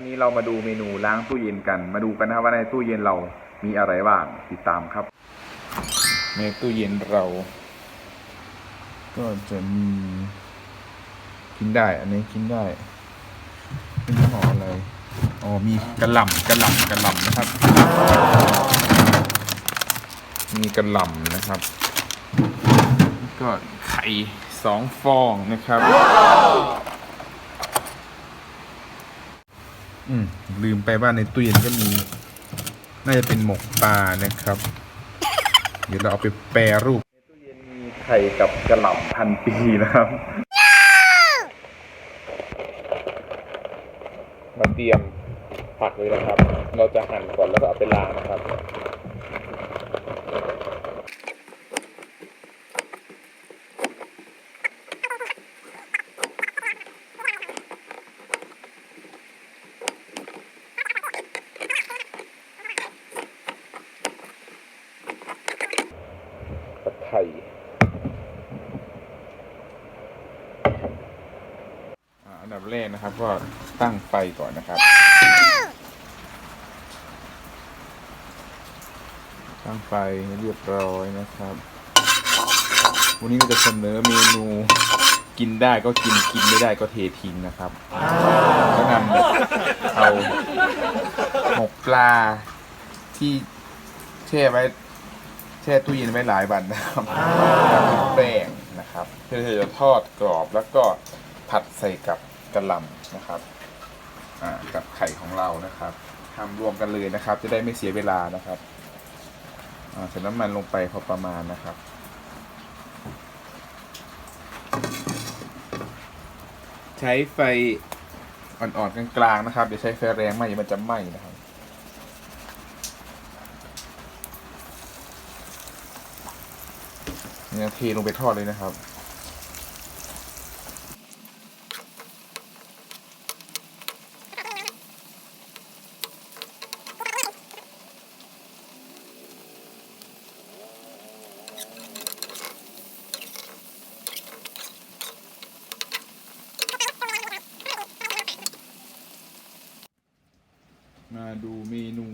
วันนี้เรามาดูเมนูล้างตู้เย็นกัน มาดูกันนะครับว่าในตู้เย็นเรามีอะไรบ้างติดตามครับ ในตู้เย็นเรา ก็จะมีกินได้ อันนี้กินได้เป็นหออะไรอ๋อมีกระหล่ำกระหล่ำกระหล่ำนะครับ มีกระหล่ำนะครับ ก็ไข่สองฟองนะครับ อืมลืมไปว่าในตู้เย็นก็มี น่าจะเป็นหมกปลานะครับ เดี๋ยวเราเอาไปแปรรูป ในตู้เย็นมีไข่กับกระหล่ำพันปีนะครับ มาเตรียมผักเลยนะครับ เราจะหั่นก่อนแล้วก็เอาไปล้างนะครับ อ่าอันดับแรกนะครับ ก็ตั้งไฟก่อนนะครับ ตั้งไฟให้เรียบร้อยนะครับ วันนี้เราจะเสนอเมนูกินได้ก็กินกินไม่ได้ก็เททิ้งนะครับก็นำเอาหมกปลาที่แช่ไว้แช่ตู้เย็นไว้หลายวันนะครับกับแป้งนะครับ เพื่อที่จะทอดกรอบแล้วก็ผัดใส่กับ กระหล่ำนะครับกับไข่ของเรานะครับทำรวมกันเลยนะครับ จะได้ไม่เสียเวลานะครับใส่น้ำมันลงไปพอประมาณนะครับใช้ไฟอ่อนๆกลางๆนะครับอย่าใช้ไฟแรงมากเดี๋ยวมันจะไหม้นะครับ เนี่ยเทลงไปทอดเลยนะครับ ดูเมนู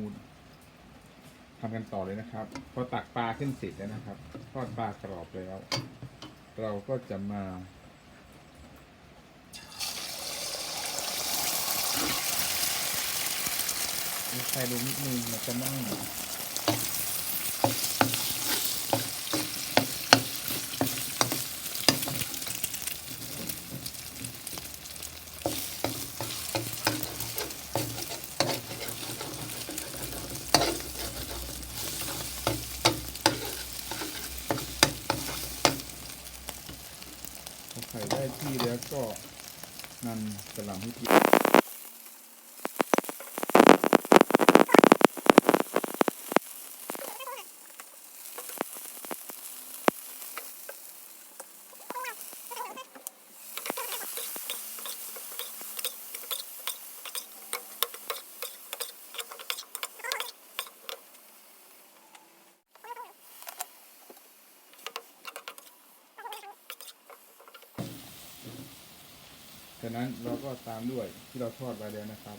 ทำกันต่อเลยนะครับพอตักปลาขึ้นเสร็จแล้วนะครับทอดปลากรอบแล้ว เราก็จะมาใส่ลงนิดนึงมันจะไม่ พอไข่ได้ที่แล้วก็นำกระหล่ำให้กิน จากนั้นเราก็ตามด้วยที่เราทอดไว้แล้วนะครับ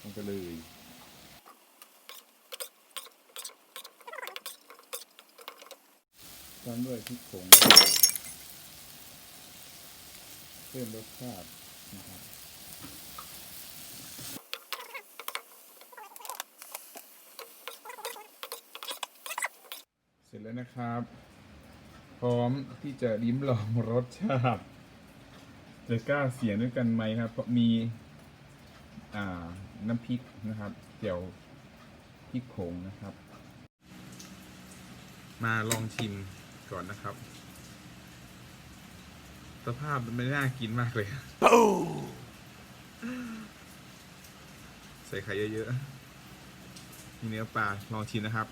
ลงไปเลยตามด้วยพริกผงเพิ่มรสชาตินะครับเสร็จแล้วนะครับ พร้อมที่จะลิ้มลองรสชาติ จะกล้าเสี่ยงด้วยกันไหมครับ เพราะมี อ่า น้ำพริกนะครับเจียวพริกผงนะครับ มาลองชิมก่อนนะครับ สภาพมันไม่น่ากินมากเลยใส่ไข่เยอะๆมีเนื้อปลาลองชิมนะครับ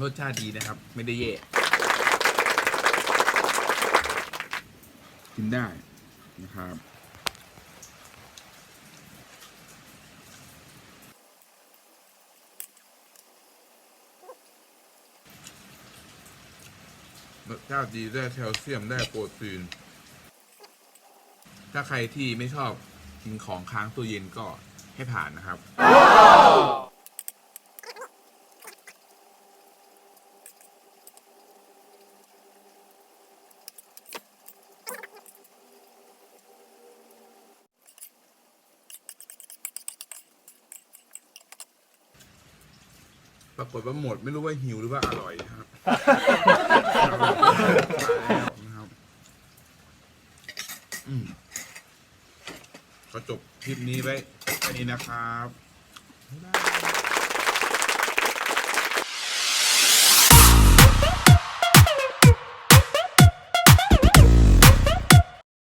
รสชาติดีนะครับ ไม่ได้เย่กินได้นะครับรสชาติดีได้แคลเซียมได้โปรตีน ถ้าใครที่ไม่ชอบกินของค้างตัวเย็นก็ให้ผ่านนะครับ ปรากฏว่าหมดไม่รู้ว่าหิวหรือว่าอร่อยนะครับ นะครับอืมขอจบคลิปนี้ไว้แค่นี้นะครับบ๊ายบาย